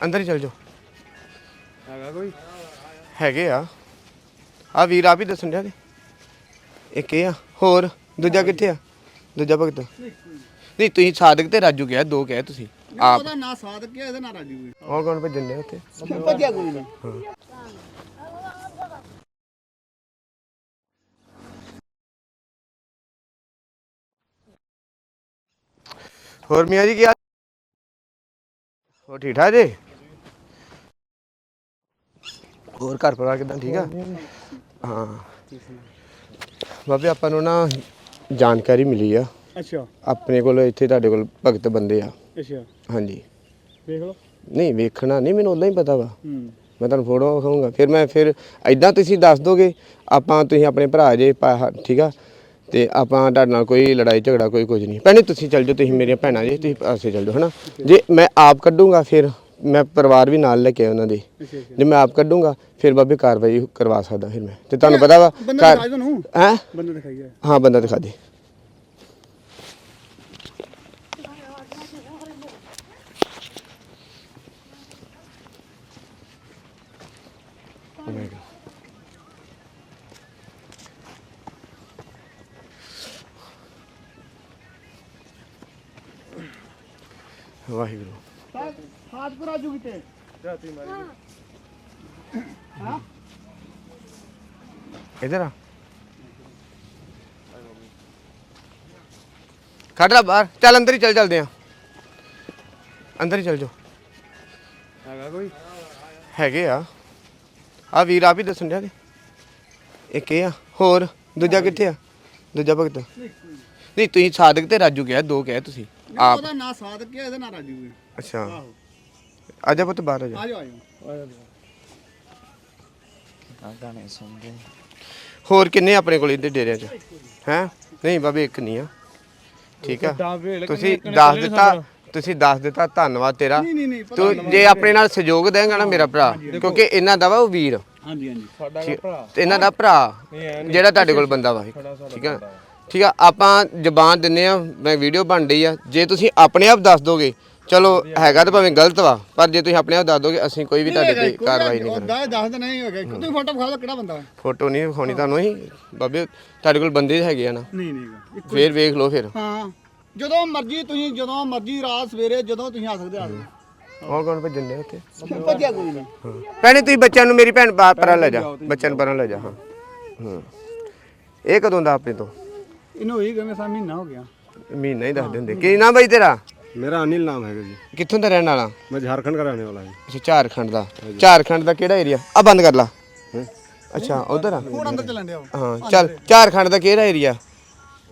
ਅੰਦਰ ਹੀ ਚਲ ਜਾਓ। ਹੈਗਾ ਕੋਈ? ਹੈਗੇ ਆ। ਆ ਵੀਰ ਆਪ ਹੀ ਦੱਸਣ ਡਿਆ ਤੇ ਇੱਕ ਇਹ ਆ? ਹੋਰ ਦੂਜਾ ਕਿੱਥੇ ਆ? ਦੂਜਾ ਭਗਤ। ਨਹੀਂ ਤੁਸੀਂ ਸਾਦਕ ਤੇ ਰਾਜੂ ਗਿਆ ਦੋ ਕਹੇ ਤੁਸੀਂ। ਆਪ। ਉਹਦਾ ਨਾਂ ਸਾਦਕ ਹੈ ਇਹਦਾ ਨਾਂ ਰਾਜੂ ਹੈ। ਉਹ ਕੌਣ ਭੇਜਣ ਡਿਆ ਉੱਥੇ? ਭੱਜਿਆ ਕੋਈ ਨਹੀਂ। ਹੋਰ ਮੀਆਂ ਜੀ ਕੀ ਹਾਲ ਹੋ ਠੀਕ ਠਾਕ ਜੀ? ਹੋਰ ਘਰ ਪਰਿਵਾਰ ਕਿਦਾਂ? ਠੀਕ ਆ? ਹਾਂ। ਬਾਬੇ ਆਪਾਂ ਨੂੰ ਨਾ ਜਾਣਕਾਰੀ ਮਿਲੀ ਆ। ਅੱਛਾ। ਆਪਣੇ ਕੋਲ ਇੱਥੇ ਤੁਹਾਡੇ ਕੋਲ ਭਗਤ ਬੰਦੇ ਆ। ਅੱਛਾ। ਹਾਂਜੀ। ਵੇਖ ਲਓ। ਨਹੀਂ ਵੇਖਣਾ ਨਹੀਂ ਮੈਨੂੰ ਉਦਾਂ ਹੀ ਪਤਾ ਵਾ। ਮੈਂ ਤੁਹਾਨੂੰ ਫੋਟੋ ਵਿਖਾਊਂਗਾ। ਫਿਰ ਮੈਂ ਫਿਰ ਐਦਾਂ ਤੁਸੀਂ ਦੱਸ ਦੋਗੇ ਆਪਾਂ ਤੁਸੀਂ ਆਪਣੇ ਭਰਾ ਜੇ ਠੀਕ ਆ? ਤੇ ਆਪਾਂ ਤੁਹਾਡੇ ਨਾਲ ਕੋਈ ਲੜਾਈ ਝਗੜਾ ਕੋਈ ਕੁਝ ਨਹੀਂ। ਭੈਣੇ ਤੁਸੀਂ ਚੱਲ ਜਾਓ ਤੁਸੀਂ ਮੇਰੀਆਂ ਭੈਣਾਂ ਜੇ ਤੁਸੀਂ ਪਾਸੇ ਚੱਲ ਜਾਓ ਹਨਾ? ਜੇ ਮੈਂ ਆਪ ਕੱਢੂੰਗਾ ਫਿਰ ਮੈਂ ਪਰਿਵਾਰ ਵੀ ਨਾਲ ਲੈ ਕੇ ਆਇਆ ਉਹਨਾਂ ਦੇ। ਜੇ ਮੈਂ ਆਪ ਕੱਢੂੰਗਾ ਫਿਰ ਬਾਬੇ ਕਾਰਵਾਈ ਕਰਵਾ ਸਕਦਾ ਫਿਰ ਮੈਂ। ਤੇ ਤੁਹਾਨੂੰ ਪਤਾ ਵਾ ਬੰਦਾ ਦਿਖਾਈ ਤੁਹਾਨੂੰ ਹੈ? ਬੰਦਾ ਦਿਖਾਈ ਹੈ ਹਾਂ ਬੰਦਾ ਦਿਖਾ ਦੇ। ਵਾਹਿਗੁਰੂ। ਕਿਤੇ ਇਧਰ ਆ ਕੱਢ ਲੈ ਬਾਹਰ ਚੱਲ ਅੰਦਰ ਹੀ ਚੱਲ ਚੱਲਦੇ ਆ ਅੰਦਰ ਹੀ ਚੱਲ ਜਾਓ ਹੈਗਾ ਕੋਈ ਹੈਗੇ ਆ ਆ ਵੀਰ ਆਪ ਹੀ ਦੱਸਣ ਡਿਆ ਇੱਕ ਇਹ ਆ ਹੋਰ ਦੂਜਾ ਕਿੱਥੇ ਆ ਦੂਜਾ ਭਗਤ ਨਹੀਂ ਤੁਸੀਂ ਸਾਦਕ ਤੇ ਰਾਜੂ ਗਿਆ ਦੋ ਕਹੇ ਤੁਸੀਂ ਆਪ ਉਹਦਾ ਨਾਂ ਸਾਦਕ ਹੈ ਇਹਦਾ ਨਾਂ ਰਾਜੂ ਹੈ ਅੱਛਾ। ਆਹੋ। ਆਜਾ ਪੁੱਤ ਬਾਹਰ ਆ ਜਾ। ਆ ਜਾਓ ਆ ਜਾਓ। ਗਾਣੇ ਸੁਣਦੇ ਹੋਰ ਕਿੰਨੇ ਆਪਣੇ ਕੋਲ ਇਹਦੇ ਡੇਰਿਆਂ 'ਚ? ਹੈ? ਨਹੀਂ ਬਾਬੇ ਇੱਕ ਨਹੀਂ ਆ। ਠੀਕ ਆ। ਤੁਸੀਂ ਦੱਸ ਦਿੱਤਾ ਤੁਸੀਂ ਦੱਸ ਦਿੱਤਾ ਧੰਨਵਾਦ ਤੇਰਾ। ਨਹੀਂ ਨਹੀਂ ਨਹੀਂ ਪਤਾ ਤੂੰ ਜੇ ਆਪਣੇ ਨਾਲ ਸਹਿਯੋਗ ਦੇਂਗਾ ਨਾ ਮੇਰਾ ਭਰਾ ਕਿਉਂਕਿ ਇਹਨਾਂ ਦਾ ਵਾ ਉਹ ਵੀਰ। ਹਾਂਜੀ ਹਾਂਜੀ। ਠੀਕ- ਤੇ ਇਹਨਾਂ ਦਾ ਭਰਾ ਜਿਹੜਾ ਤੁਹਾਡੇ ਕੋਲ ਬੰਦਾ ਵਾ। ਠੀਕ ਆ। ਠੀਕ ਆ ਆਪਾਂ ਜ਼ਬਾਨ ਦਿੰਨੇ ਆ ਮੈਂ ਵੀਡੀਓ ਬਣ ਰਹੀ ਆ। ਜੇ ਤੁਸੀਂ ਆਪਣੇ ਆਪ ਦੱਸ ਦੋਗੇ ਚਲੋ ਹੈਗਾ ਤਾਂ ਭਾਵੇਂ ਗਲਤ ਵਾ ਪਰ ਜੇ ਤੁਸੀਂ ਆਪਣੇ ਆਪ ਦੱਸ ਦੋਗੇ ਅਸੀਂ ਕੋਈ ਵੀ ਤੁਹਾਡੇ ਤੇ ਕਾਰਵਾਈ ਨਹੀਂ ਕਰਾਂਗੇ। ਦੱਸ ਦੇਣਾ ਹੀ ਹੋਗਾ ਤੁਸੀਂ ਫੋਟੋ ਵਿਖਾ ਲਓ ਕਿਹੜਾ ਬੰਦਾ ਹੈ? ਫੋਟੋ ਨਹੀਂ ਵਿਖਾਉਣੀ ਤੁਹਾਨੂੰ ਹੀ। ਬਾਬੇ ਤੁਹਾਡੇ ਕੋਲ ਬੰਦੇ ਹੈਗੇ ਆ ਨਾ। ਨਹੀਂ ਨਹੀਂ। ਇੱਕ- ਫੇਰ ਵੇਖ ਲਓ ਫਿਰ। ਹਾਂ ਜਦੋਂ ਮਰਜ਼ੀ ਤੁਸੀਂ ਜਦੋਂ ਮਰਜ਼ੀ ਰਾਤ ਸਵੇਰੇ ਜਦੋਂ ਤੁਸੀਂ ਆ ਸਕਦੇ ਆ। ਜਾਓ। ਹੋਰ ਕੌਣ ਭੇਜਣ ਦੇ ਉੱਥੇ? ਭੱਜਿਆ ਕੋਈ ਨਹੀਂ। ਭੈਣੇ ਤੁਸੀਂ ਬੱਚਿਆਂ ਨੂੰ ਮੇਰੀ ਭੈਣ ਬਾਹਰ ਪਰਾਂ ਲੈ ਜਾ ਬੱਚਿਆਂ ਨੂੰ ਪਰਾਂ ਲੈ ਜਾ ਹਾਂ। ਹਾਂ। ਇਹ ਕਦੋਂ ਦਾ ਆਪਣੇ ਤੋਂ? ਇਹਨੂੰ ਹੋਈ ਗਏ ਸਾ ਮਹੀਨਾ ਹੋ ਗਿਆ। ਮਹੀਨਾ ਹੀ ਦੱਸ ਦਿੰਦੇ। ਕੀ ਨਾਮ ਬਾਈ ਤੇਰਾ? ਮੇਰਾ ਅਨਿਲ ਨਾਮ ਹੈਗਾ ਜੀ। ਕਿੱਥੋਂ ਦਾ ਰਹਿਣ ਵਾਲਾ? ਮੈਂ ਝਾਰਖੰਡ ਦਾ ਰਹਿਣ ਵਾਲਾ ਜੀ। ਅੱਛਾ ਝਾਰਖੰਡ ਦਾ। ਝਾਰਖੰਡ ਦਾ ਕਿਹੜਾ ਏਰੀਆ ਆ ਬੰਦ ਕਰ ਲਾ। ਅੱਛਾ ਉਧਰ ਆ। ਹੁਣ ਅੰਦਰ ਚੱਲਣ ਦਿਓ ਹਾਂ ਚੱਲ ਝਾਰਖੰਡ ਦਾ ਕਿਹੜਾ ਏਰੀਆ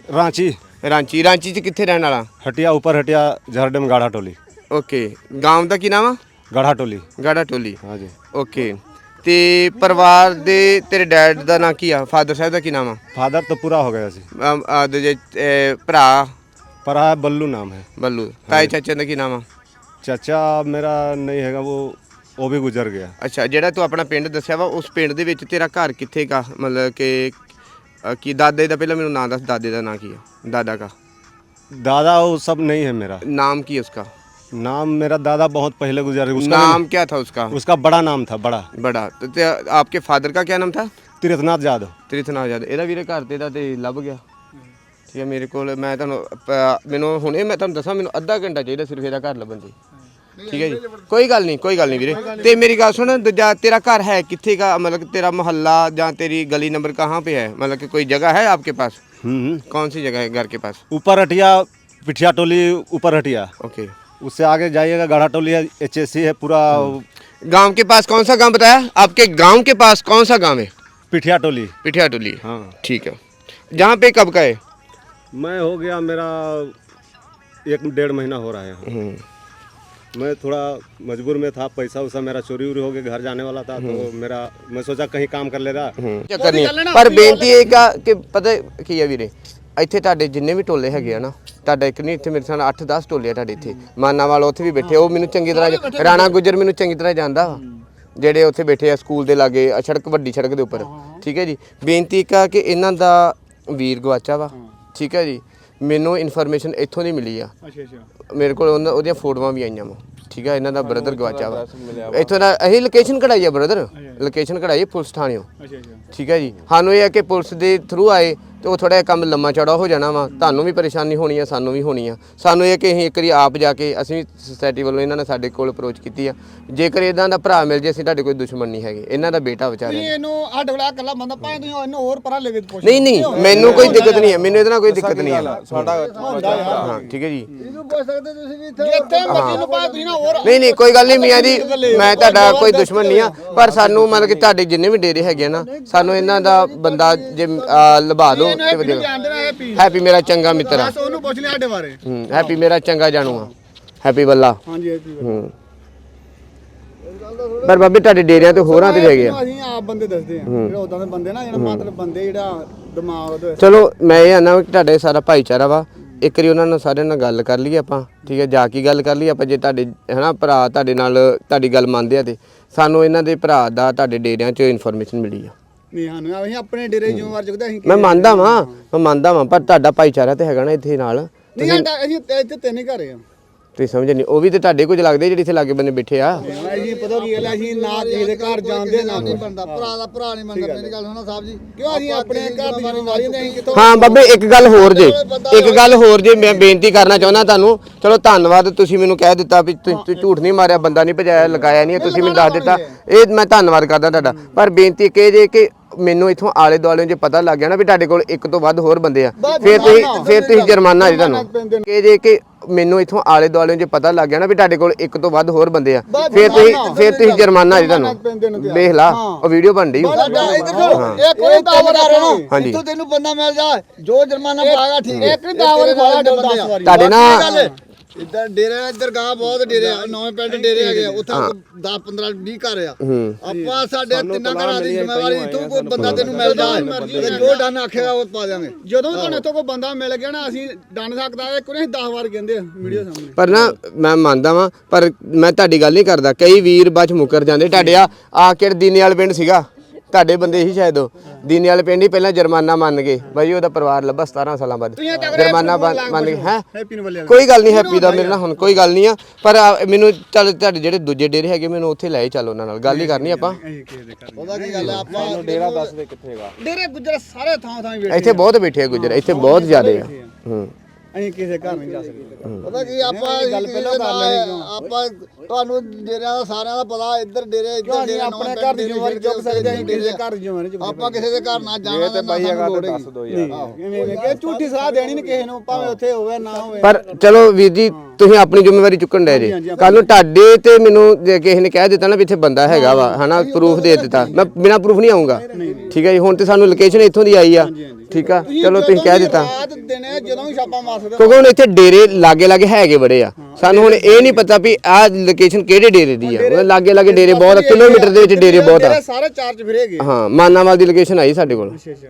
ਰਾਂਚੀ। ਰਾਂਚੀ। ਰਾਂਚੀ ਚ ਕਿੱਥੇ ਰਹਿਣ ਵਾਲਾ? ਹਟਿਆ ਉੱਪਰ ਹਟਿਆ ਝਾਰਡਮ ਗਾੜਾ ਟੋਲੀ। ਓਕੇ ਗਾਂਵ ਦਾ ਕੀ ਨਾਮ ਆ? ਗਾੜਾ ਟੋਲੀ। ਗਾੜਾ ਟੋਲੀ। ਹਾਂਜੀ। ਓਕੇ। ਤੇ ਪਰਿਵਾਰ ਦੇ ਤੇਰੇ ਡੈਡ ਦਾ ਨਾਂ ਕੀ ਆ? ਫਾਦਰ ਸਾਹਿਬ ਦਾ ਕੀ ਨਾਮ ਆ? ਫਾਦਰ ਤਾਂ ਪੂਰਾ ਹੋ ਗਿਆ ਸੀ। ਭਰਾ। पर है बल्लू नाम है ਬੱਲੂ ਤਾਏ ਚਾਚੇ ਦਾ ਕੀ ਨਾਮ ਆ चाचा मेरा नहीं हैगा वो वो भी गुजर गया ਅੱਛਾ ਜਿਹੜਾ ਤੂੰ ਆਪਣਾ ਪਿੰਡ ਦੱਸਿਆ ਵਾ ਉਸ ਪਿੰਡ ਦੇ ਵਿੱਚ ਤੇਰਾ ਘਰ ਕਿੱਥੇ ਕਾ ਮਤਲਬ ਕਿ ਅ, ਕੀ ਦਾਦੇ ਦਾ ਪਹਿਲਾਂ ਮੈਨੂੰ ਨਾਂ ਦੱਸ ਦਾਦੇ ਦਾ ਨਾਂ ਕੀ ਆ ਦਾਦਾ ਦਾ दादा वो सब नहीं है मेरा नाम की उसका नाम मेरा दादा बहुत पहले गुजर गया उसका नाम क्या था उसका उसका बड़ा नाम था बड़ा बड़ा तो ते, आपके फादर का क्या नाम था तीर्थनाथ यादव ਤ੍ਰਿਥਨਾ ਆਜ਼ਾਦ ਇਹਦਾ ਵੀਰੇ ਘਰ ਤੇ ਦਾ ਤੇ ਲੱਭ ਗਿਆ ਠੀਕ ਹੈ ਮੇਰੇ ਕੋਲ ਮੈਂ ਤੁਹਾਨੂੰ ਪ- ਮੈਨੂੰ ਹੁਣੇ ਮੈਂ ਤੁਹਾਨੂੰ ਦੱਸਾਂ ਮੈਨੂੰ ਅੱਧਾ ਘੰਟਾ ਚਾਹੀਦਾ ਸਿਰਫ ਇਹਦਾ ਘਰ ਲੱਭਣ ਦੀ ਠੀਕ ਹੈ ਜੀ ਕੋਈ ਗੱਲ ਨਹੀਂ ਕੋਈ ਗੱਲ ਨਹੀਂ ਵੀਰੇ ਤੇ ਮੇਰੀ ਗੱਲ ਸੁਣ ਦੂਜਾ ਤੇਰਾ ਘਰ है किथे का मतलब कि तेरा मोहल्ला ਜਾਂ तेरी गली नंबर कहाँ पे है मतलब कि कोई जगह है आपके पास हम्म कौन सी जगह है घर के पास ऊपर हटिया पिठिया टोली ऊपर हटिया ओके उससे आगे जाइएगा गाढ़ा टोली है एच है पूरा गांव के पास कौन सा गांव बताया आपके गांव के पास कौन सा गांव है पिठिया टोली पिठिया टोली हाँ ठीक है जहाँ पे कब का है मैं हो गया मेरा एक डेढ़ महीना हो रहा है यहाँ। हम्म, मैं थोड़ा मजबूर में था पैसा वैसा मेरा चोरी वोरी हो गया घर जाने वाला था तो मेरा मैं सोचा कहीं काम कर ले रहा ਹੂੰ ਚੱਕਰ ਨਹੀਂ ਪਰ ਬੇਨਤੀ ਇਹ ਕਾ ਕਿ ਪਤਾ ਕੀ ਆ ਵੀਰੇ ਇੱਥੇ ਤੁਹਾਡੇ ਜਿੰਨੇ ਵੀ ਟੋਲੇ ਹੈਗੇ ਆ ਨਾ ਤੁਹਾਡਾ ਇੱਕ ਨਹੀਂ ਇੱਥੇ ਮੇਰੇ ਸਾਨ 8-10 ਟੋਲੇ ਆ ਤੁਹਾਡੇ ਇੱਥੇ ਮਾਨਾ ਵਾਲ ਉੱਥੇ ਵੀ ਬੈਠੇ ਉਹ ਮੈਨੂੰ ਚੰਗੀ ਤਰ੍ਹਾਂ ਰਾਣਾ ਗੁੱਜਰ ਮੈਨੂੰ ਚੰਗੀ ਤਰ੍ਹਾਂ ਜਾਣਦਾ ਵਾ ਜਿਹੜੇ ਉੱਥੇ ਬੈਠੇ ਆ ਸਕੂਲ ਦੇ ਲਾਗੇ ਆ ਸੜਕ ਵੱਡੀ ਸੜਕ ਦੇ ਉੱਪਰ ਠੀਕ ਹੈ ਜੀ ਬੇਨਤੀ ਕਾ ਕਿ ਇਹਨਾਂ ਦਾ ਵੀਰ ਗਵਾਚਾ ਵਾ ਠੀਕ ਹੈ ਜੀ। ਮੈਨੂੰ ਇਨਫੋਰਮੇਸ਼ਨ ਇੱਥੋਂ ਦੀ ਮਿਲੀ ਆ। ਅੱਛਾ ਅੱਛਾ। ਮੇਰੇ ਕੋਲ ਉਹਨਾਂ- ਉਹਦੀਆਂ ਫੋਟੋਆਂ ਵੀ ਆਈਆਂ ਵਾ। ਠੀਕ ਆ ਇਹਨਾਂ ਦਾ ਬ੍ਰਦਰ ਗਵਾਚਾ ਵਾ। ਇੱਥੋਂ ਦਾ ਅਸੀਂ ਲੋਕੇਸ਼ਨ ਕਢਾਈ ਆ ਬ੍ਰਦਰ ਲੋਕੇਸ਼ਨ ਕਢਾਈ ਆ ਪੁਲਿਸ ਥਾਣਿਓ। ਅੱਛਾ ਅੱਛਾ। ਠੀਕ ਹੈ ਜੀ। ਸਾਨੂੰ ਇਹ ਹੈ ਕਿ ਪੁਲਿਸ ਦੇ ਥਰੂ ਆਏ। ਤੇ ਉਹ ਥੋੜਾ ਜਿਹਾ ਕੰਮ ਲੰਮਾ ਚੌੜਾ ਹੋ ਜਾਣਾ ਵਾ। ਤੁਹਾਨੂੰ ਵੀ ਪਰੇਸ਼ਾਨੀ ਹੋਣੀ ਆ ਸਾਨੂੰ ਵੀ ਹੋਣੀ ਆ। ਸਾਨੂੰ ਇਹ ਕਿ ਅਸੀਂ ਇੱਕ ਵਾਰੀ ਆਪ ਜਾ ਕੇ ਅਸੀਂ ਸੋਸਾਇਟੀ ਵੱਲੋਂ ਇਹਨਾਂ ਨੇ ਸਾਡੇ ਕੋਲ ਅਪਰੋਚ ਕੀਤੀ ਆ। ਜੇਕਰ ਇਦਾਂ ਦਾ ਭਰਾ ਮਿਲ ਜੇ ਅਸੀਂ ਤੁਹਾਡੇ ਕੋਈ ਦੁਸ਼ਮਣ ਨਹੀਂ ਹੈਗੇ। ਇਹਨਾਂ ਦਾ ਬੇਟਾ ਵਿਚਾਰਾ ਤੁਸੀਂ ਇਹਨੂੰ ਸਾਡੇ ਕੋਲ ਇਕੱਲਾ ਬੰਦਾ ਭਾਵੇਂ ਤੁਸੀਂ ਇਹਨੂੰ ਹੋਰ ਪਰਾਂ ਲੈ ਕੇ ਪੁੱਛ ਨਹੀਂ ਨਹੀਂ ਮੈਨੂੰ ਕੋਈ ਦਿੱਕਤ ਨਹੀਂ ਹੈ। ਮੈਨੂੰ ਇਹਦੇ ਨਾਲ ਕੋਈ ਦਿੱਕਤ ਨਹੀਂ ਹੈ। ਸਾਡਾ ਹਾਂ ਠੀਕ ਹੈ ਜੀ। ਇਹਨੂੰ ਪੁੱਛ ਸਕਦੇ ਤੁਸੀਂ ਵੀ ਇੱਥੇ ਜਿੱਥੇ ਮਰਜ਼ੀ ਨੂੰ ਭਾਵੇਂ ਤੁਸੀਂ ਨਾ ਹੋਰ ਨਹੀਂ ਨਹੀਂ ਕੋਈ ਗੱਲ ਨਹੀਂ ਮੀਆਂ ਜੀ। ਮੈਂ ਤੁਹਾਡਾ ਕੋਈ ਦੁਸ਼ਮਣ ਨਹੀਂ ਆ। ਪਰ ਸਾਨੂੰ ਮਤਲਬ ਕਿ ਤੁਹਾਡੇ ਜਿੰਨੇ ਵੀ ਡੇਰੇ ਹੈਗੇ ਆ ਨਾ ਸਾਨੂੰ ਇਹਨਾਂ ਦਾ ਬੰਦਾ ਜੇ ਆ, ਲਭਾ ਦਿਓ ਤੇ ਵਧੀਆ ਜਾਣਦੇ ਨਾ ਹੈਪੀ ਹੈਪੀ ਮੇਰਾ ਚੰਗਾ ਮਿੱਤਰ ਆ। ਬਸ ਉਹਨੂੰ ਪੁੱਛ ਲਿਆ ਸਾਡੇ ਬਾਰੇ। ਹੂੰ ਹੈਪੀ ਮੇਰਾ ਚੰਗਾ ਜਾਣੂ ਆ। ਹੈਪੀ ਬੱਲਾ। ਹਾਂਜੀ ਹੈਪੀ ਹੂੰ। ਪਰ ਬਾਬੇ ਤੁਹਾਡੇ ਡੇਰਿਆਂ ਤੇ ਹੋਰਾਂ ਤੇ ਹੈਗੇ ਆ। ਅਸੀਂ ਆਪ ਬੰਦੇ ਦੱਸਦੇ ਆ। ਜਿਹੜੇ ਉਦਾਂ ਦੇ ਬੰਦੇ ਨਾ ਜਿਹੜਾ ਮਤਲਬ ਬੰਦੇ ਜਿਹੜਾ ਦਿਮਾਗ ਉਹਦੇ ਚਲੋ ਮੈਂ ਇਹ ਆਨਾ ਕਿ ਤੁਹਾਡੇ ਸਾਰਾ ਭਾਈਚਾਰਾ ਵਾ। ਇੱਕ ਵਾਰੀ ਉਹਨਾਂ ਨਾਲ ਸਾਰਿਆਂ ਨਾਲ ਗੱਲ ਕਰ ਲਈਏ ਆਪਾਂ। ਠੀਕ ਹੈ ਜਾ ਕੇ ਗੱਲ ਕਰ ਲਈਏ ਆਪਾਂ ਜੇ ਤੁਹਾਡੇ ਹਨਾ ਭਰਾ ਤੁਹਾਡੇ ਨਾਲ ਤੁਹਾਡੀ ਗੱਲ ਮੰਨਦੇ ਆ ਤੇ। ਸਾਨੂੰ ਇਹਨਾਂ ਦੇ ਭਰਾ ਦਾ ਤੁਹਾਡੇ ਡੇਰਿਆਂ 'ਚ ਇਨਫੋਰਮੇਸ਼ਨ ਮਿਲੀ ਆ। ਨਹੀਂ ਸਾਨੂੰ ਅਸੀਂ ਆਪਣੇ ਡੇਰੇ ਜ਼ਿੰਮੇਵਾਰ ਚੁੱਕਦੇ ਅਸੀਂ ਮੈਂ ਮੰਨਦਾ ਵਾਂ ਮੈਂ ਮੰਨਦਾ ਵਾਂ ਪਰ ਤੁਹਾਡਾ ਭਾਈਚਾਰਾ ਤੇ ਹੈਗਾ ਨਾ ਇੱਥੇ ਨਾਲ। ਨਹੀਂ ਸਾਡਾ ਅਸੀਂ ਇੱਥੇ ਤਿੰਨ ਹੀ ਘਰ ਆ। ਤੁਸੀਂ ਸਮਝ ਨਹੀਂ ਉਹ ਵੀ ਤੇ ਤੁਹਾਡੇ ਕੁਝ ਲੱਗਦੇ ਜਿਹੜੇ ਇੱਥੇ ਲਾਗੇ ਬੰਦੇ ਬੈਠੇ ਆ। ਅਸੀਂ ਪਤਾ ਕੀ ਗੱਲ ਹੈ, ਅਸੀਂ ਨਾ ਕਿਸੇ ਦੇ ਘਰ ਜਾਂਦੇ ਨਾ ਨਹੀਂ ਬਣਦਾ ਭਰਾ ਦਾ ਭਰਾ ਨਹੀਂ ਮੰਨਦਾ ਮੇਰੀ ਗੱਲ ਸੁਣੋ ਸਾਹਿਬ ਜੀ। ਕਿਉਂ ਅਸੀਂ ਆਪਣੇ ਘਰ ਦੀ ਜ਼ਿੰਮੇਵਾਰੀ ਦੇ ਅਸੀਂ ਕਿੱਥੋਂ ਹਾਂ ਬਾਬੇ ਇੱਕ ਗੱਲ ਹੋਰ ਜੇ ਇੱਕ ਗੱਲ ਹੋਰ ਜੇ ਮੈਂ ਬੇਨਤੀ ਕਰਨਾ ਚਾਹੁੰਦਾ ਤੁਹਾਨੂੰ। ਚਲੋ ਧੰਨਵਾਦ ਤੁਸੀਂ ਮੈਨੂੰ ਕਹਿ ਦਿੱਤਾ ਵੀ ਤੁਸੀਂ ਤੁਸੀਂ ਝੂਠ ਨਹੀਂ ਮਾਰਿਆ ਬੰਦਾ ਨਹੀਂ ਭਜਾਇਆ ਲਗਾਇਆ ਨਹੀਂ ਤੁਸੀਂ ਮੈਨੂੰ ਦੱਸ ਦਿੱਤਾ। ਇਹ ਮੈਂ ਧੰਨਵਾਦ ਕਰਦਾ ਤੁਹਾਡਾ। ਪਰ ਬੇਨਤੀ ਇੱਕ ਇਹ ਜੇ ਕਿ ਮੈਨੂੰ ਇਥੋਂ ਆਲੇ ਦੁਆਲੇ ਜੇ ਪਤਾ ਲੱਗ ਗਿਆ ਨਾ ਵੀ ਤੁਹਾਡੇ ਕੋਲ ਇੱਕ ਤੋਂ ਵੱਧ ਹੋਰ ਬੰਦੇ ਆ ਫਿਰ ਤੁਸੀਂ ਫਿਰ ਤੁਸੀਂ ਜੁਰਮਾਨਾ ਜੀ ਤੁਹਾਨੂੰ। ਕਿ ਜੇ ਕਿ ਮੈਨੂੰ ਇਥੋਂ ਆਲੇ ਦੁਆਲੇ ਜੇ ਪਤਾ ਲੱਗ ਗਿਆ ਨਾ ਵੀ ਤੁਹਾਡੇ ਕੋਲ ਇੱਕ ਤੋਂ ਵੱਧ ਹੋਰ ਬੰਦੇ ਆ ਫਿਰ ਤੁਸੀਂ ਫਿਰ ਤੁਸੀਂ ਜੁਰਮਾਨਾ ਜੀ ਤੁਹਾਨੂੰ। ਵੇਖ ਲਾ ਉਹ ਵੀਡੀਓ ਬਣ ਰਹੀ ਇੱਕ ਵਾਰੀ ਦਾਵਰ ਆ ਰਿਹਾ ਇੱਥੋਂ ਤੈਨੂੰ ਬੰਦਾ ਮਿਲ ਜਾ ਜੋ ਜੁਰਮਾਨਾ ਪਾਗਾ ਠੀਕ। ਹੈ ਇੱਕ ਵੀ ਦਾਵਰ 10 ਵਾਰੀ ਤੁਹਾਡੇ ਨਾਲ ਇੱਧਰ ਡੇਰੇ ਇੱਧਰ ਗਾਂ ਬਹੁਤ ਡੇਰੇ ਆ ਨਵੇਂ ਪਿੰਡ ਡੇਰੇ ਹੈਗੇ ਆ ਉੱਥੇ 10 15 20 ਘਰ ਆ। ਹੂੰ। ਆਪਾਂ ਸਾਡੇ ਤਿੰਨਾਂ ਘਰਾਂ ਦੀ ਜ਼ਿੰਮੇਵਾਰੀ ਤੂੰ ਕੋਈ ਬੰਦਾ ਤੈਨੂੰ ਮਿਲ ਜਾ ਤੇ ਜੋ ਡਨ ਆਖੇਗਾ ਉਹ ਪਾ ਦਿਆਂਗੇ। ਜਦੋਂ ਤੁਹਾਨੂੰ ਇੱਥੋਂ ਕੋਈ ਬੰਦਾ ਮਿਲ ਗਿਆ ਨਾ ਅਸੀਂ ਡੰਨ ਸਕਦਾ ਇੱਕ ਵਾਰੀ 10 ਵਾਰ ਕਹਿੰਦੇ ਆ ਵੀਡੀਓ ਸਾਹਮਣੇ। ਪਰ ਨਾ ਮੈਂ ਮੰਨਦਾ ਵਾਂ ਪਰ ਮੈਂ ਤੁਹਾਡੀ ਗੱਲ ਨਹੀਂ ਕਰਦਾ। ਕਈ ਵੀਰ ਬਾਅਦ ਮੁੱਕਰ ਜਾਂਦੇ। ਤੁਹਾਡੇ ਆ ਆ ਕੇ ਦੀਨੇ ਵਾਲੇ ਪਿੰਡ ਸੀਗਾ? ਤੁਹਾਡੇ ਬੰਦੇ ਹੀ ਸ਼ਾਇਦ ਉਹ। ਦੀਨੇ ਵਾਲੇ ਪਿੰਡ ਹੀ ਪਹਿਲਾਂ ਜੁਰਮਾਨਾ ਮੰਨ ਗਏ। ਬਾਈ ਉਹਦਾ ਪਰਿਵਾਰ ਲੱਭਾ 17 ਸਾਲਾਂ ਬਾਅਦ। ਜੁਰਮਾਨਾ ਮੰਨ ਮੰਨ ਗਏ। ਹੈ? ਕੋਈ ਗੱਲ ਨਹੀਂ ਹੈਪੀ ਦਾ ਮੇਰੇ ਨਾਲ ਹੁਣ ਕੋਈ ਗੱਲ ਨਹੀਂ ਆ। ਪਰ ਆ, ਮੈਨੂੰ ਚੱਲ ਤੁਹਾਡੇ ਜਿਹੜੇ ਦੂਜੇ ਡੇਰੇ ਹੈਗੇ ਮੈਨੂੰ ਉੱਥੇ ਲੈ ਚੱਲ ਉਹਨਾਂ ਨਾਲ। ਗੱਲ ਹੀ ਕਰਨੀ ਆਪਾਂ। ਡੇਰਾ ਦੱਸ ਦੇ ਕਿੱਥੇਗਾ ਡੇਰੇ ਗੁੱਜਰ ਸਾਰੇ ਥਾਂ ਥਾਂ ਹੀ ਬੈਠੇ ਇੱਥੇ ਬਹੁਤ ਬੈਠੇ ਆ ਗੁਜਰ ਇੱਥੇ ਬਹੁਤ ਜ਼ਿਆਦੇ ਆ। ਹੂੰ। ਅਸੀਂ ਕਿਸੇ ਦੇ ਘਰ ਨਹੀਂ ਜਾ ਸਕਦੇ। ਪਤਾ ਕੀ ਆਪਾਂ ਗੱਲ ਪਹਿਲਾਂ ਕਰ ਲੈਣੀ ਆਪਾਂ ਤੁਹਾਨੂੰ ਡੇਰਿਆਂ ਦਾ ਸਾਰਿਆਂ ਦਾ ਪਤਾ ਇੱਧਰ ਡੇਰੇ ਇੱਧਰ ਡੇਰੇ ਆਪਣੇ ਘਰ ਦੀ ਜ਼ਿੰਮੇਵਾਰੀ ਚੁੱਕ ਸਕਦੇ ਅਸੀਂ ਕਿਸੇ ਘਰ ਦੀ ਜ਼ਿੰਮੇਵਾਰੀ ਚੁੱਕ ਆਪਾਂ ਕਿਸੇ ਦੇ ਘਰ ਨਾ ਜਾਣਾ ਤੇ ਬਾਈ ਹੈਗਾ ਤੇ ਦੱਸ ਦੋ ਯਾਰ। ਕਿ ਝੂਠੀ ਸਲਾਹ ਦੇਣੀ ਨਹੀਂ ਕਿਸੇ ਨੂੰ ਭਾਵੇਂ ਉੱਥੇ ਹੋਵੇ ਨਾ ਹੋਵੇ। ਪਰ ਚਲੋ ਵੀਰ ਜੀ ਤੁਸੀਂ ਆਪਣੀ ਜ਼ਿੰਮੇਵਾਰੀ ਚੁੱਕਣ ਦੇ ਜੇ। ਕੱਲ ਨੂੰ ਤੁਹਾਡੇ ਤੇ ਮੈਨੂੰ ਜੇ ਕਿਸੇ ਨੇ ਕਹਿ ਦਿੱਤਾ ਨਾ ਵੀ ਇੱਥੇ ਬੰਦਾ ਹੈਗਾ ਵਾ ਹਨਾ ਪ੍ਰੂਫ ਦੇ ਦਿੱਤਾ। ਮੈਂ ਬਿਨਾ ਪ੍ਰੂਫ ਨਹੀਂ ਆਉਂਗਾ ਠੀਕ ਹੈ ਜੀ ਹੁਣ ਤੇ ਸਾਨੂੰ ਲੋਕੇਸ਼ਨ ਇੱਥੋਂ ਦੀ ਆਈ ਆ। ਠੀਕ ਆ? ਚਲੋ ਤੁਸੀਂ ਕਹਿ ਦਿੱਤਾ। ਰਾਤ ਦਿਨੇ ਜਦੋਂ ਵੀ ਛਾਪਾ ਮਾਰ ਸਕਦੇ ਕਿਉਂਕਿ ਹੁਣ ਇੱਥੇ ਡੇਰੇ ਲਾਗੇ ਲਾਗੇ ਹੈਗੇ ਬੜੇ ਆ। ਸਾਨੂੰ ਹੁਣ ਇਹ ਨਹੀਂ ਪਤਾ ਵੀ ਆਹ ਲੋਕੇਸ਼ਨ ਕਿਹੜੇ ਡੇਰੇ ਦੀ ਆ। ਉਹ ਲਾਗੇ ਲਾਗੇ ਡੇਰੇ ਬਹੁਤ ਆ ਕਿਲੋਮੀਟਰ ਦੇ ਵਿੱਚ ਡੇਰੇ ਬਹੁਤ ਆ। ਸਾਰੇ ਚਾਰਜ ਫਿਰੇਗੇ। ਹਾਂ ਮਾਨਾਵਾਲ ਦੀ ਲੋਕੇਸ਼ਨ ਆਈ ਸਾਡੇ ਕੋਲ। ਅੱਛਾ ਅੱਛਾ।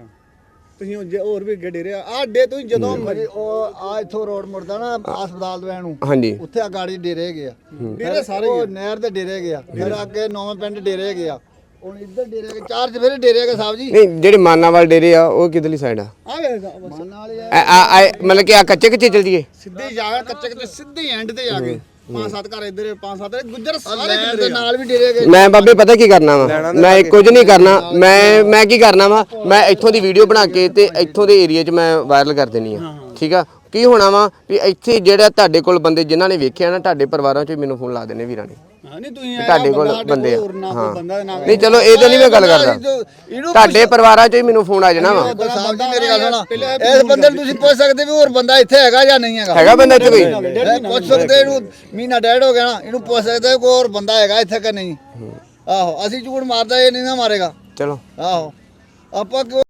ਤੁਸੀਂ ਹੁਣ ਜੇ ਹੋਰ ਵੀ ਅੱਗੇ ਡੇਰੇ ਆ ਆਹ ਡੇ ਤੁਸੀਂ ਜਦੋਂ ਮਰਜ਼ੀ। ਉਹ ਆ ਇੱਥੋਂ ਰੋਡ ਮੁੜਦਾ ਨਾ ਹਸਪਤਾਲ ਤੋਂ ਨੂੰ ਹਾਂਜੀ। ਉੱਥੇ ਆ ਗਾੜੀ ਡੇਰੇ ਹੈਗੇ ਆ। ਡੇਰੇ ਸਾਰੇ ਉਹ ਨਹਿਰ ਦੇ ਡੇਰੇ ਹੈਗੇ ਆ। ਫਿਰ ਅੱਗੇ ਨੌਵੇਂ ਪਿੰਡ ਡੇਰੇ ਹੈਗੇ ਆ। ਹੁਣ ਇੱਧਰ ਡੇਰੇ ਹੈਗੇ ਚਾਰ ਚ ਫਿਰ ਡੇਰੇ ਹੈਗੇ ਸਾਹਿਬ ਜੀ। ਨਹੀਂ ਜਿਹੜੇ ਮਾਨਾਵਾਲ ਡੇਰੇ ਆ ਉਹ ਕਿਧਰਲੀ ਸਾਈਡ ਆ? ਆ ਵੇ ਮੰਨ ਵਾਲੇ ਆ। ਆ- ਆ ਆ- ਮਤਲਬ ਕਿ ਆ ਕੱਚੇ ਕੱਚੇ ਚੱਲ ਜੀਏ ਸਿੱਧੇ ਜਾ ਕੇ ਕੱਚੇ ਕੱਚੇ ਸਿੱਧੇ ਐਂਡ ਤੇ ਜਾ ਕੇ। ਪੰਜ ਸੱਤ ਘਰ ਇੱਧਰ ਪੰਜ ਸੱਤ ਗੁੱਜਰ ਸਾਰੇ ਨਹਿਰ ਕਿਧਰੇ ਦੇ ਨਾਲ ਵੀ ਡੇਰੇ ਹੈਗੇ ਮੈਂ ਬਾਬੇ ਪਤਾ ਕੀ ਕਰਨਾ ਵਾ? ਮੈਂ ਕੁਝ ਨਹੀਂ ਕਰਨਾ। ਮੈਂ ਮੈਂ ਕੀ ਕਰਨਾ ਵਾ? ਮੈਂ ਇੱਥੋਂ ਦੀ ਵੀਡੀਓ ਬਣਾ ਕੇ ਤੇ ਇੱਥੋਂ ਦੇ ਏਰੀਆ 'ਚ ਮੈਂ ਵਾਇਰਲ ਕਰ ਦੇਣੀ ਆ। ਠੀਕ ਆ? ਕੀ ਹੋਣਾ ਵਾ? ਵੀ ਇੱਥੇ ਜਿਹੜਾ ਤੁਹਾਡੇ ਕੋਲ ਬੰਦੇ ਜਿਨ੍ਹਾਂ ਨੇ ਵੇਖਿਆ ਨਾ ਤੁਹਾਡੇ ਪਰਿਵਾਰਾਂ 'ਚ ਮੈਨੂੰ ਫੋਨ ਲਾ ਦੇਣੇ ਵੀਰਾਂ ਨੇ। ਹਾਂ ਨਹੀਂ ਤੁਸੀਂ ਤੁਹਾਡੇ ਕੋਲ ਬੰਦੇ ਆ। ਹਾਂ ਹਾਂ। ਬੰਦਾ ਨਾ ਨਹੀਂ ਚਲੋ ਇਹ ਤਾਂ ਨਹੀਂ ਮੈਂ ਗੱਲ ਕਰਦਾ। ਤੁਹਾਡੇ ਪਰਿਵਾਰਾਂ 'ਚ ਹੀ ਮੈਨੂੰ ਫੋਨ ਆ ਜਾਣਾ ਵਾ। ਸਾਹਿਬ ਜੀ ਮੇਰੀ ਗੱਲ ਸੁਣਾ। ਇਸ ਬੰਦੇ ਨੂੰ ਤੁਸੀਂ ਪੁੱਛ ਸਕਦੇ ਵੀ ਹੋਰ ਬੰਦਾ ਇੱਥੇ ਹੈਗਾ ਜਾਂ ਨਹੀਂ ਹੈਗਾ? ਹੈਗਾ ਬੰਦਾ ਇੱਥੇ ਕੋਈ? ਪੁੱਛ ਸਕਦੇ ਇਹਨੂੰ ਮਹੀਨਾ ਡੈਡ ਹੋ ਗਿਆ ਨਾ ਇਹਨੂੰ ਪੁੱਛ ਸਕਦੇ ਕੋਈ ਹੋਰ ਬੰਦਾ ਹੈਗਾ ਇੱਥੇ ਕਿ ਨਹੀਂ? ਆਹੋ ਅਸੀਂ ਝੂਠ ਮਾਰਦਾ ਇਹ ਨਹੀਂ ਨਾ ਮਾਰੇਗਾ। ਚਲੋ। ਆਹੋ। ਆਪਾਂ ਕਿਉਂ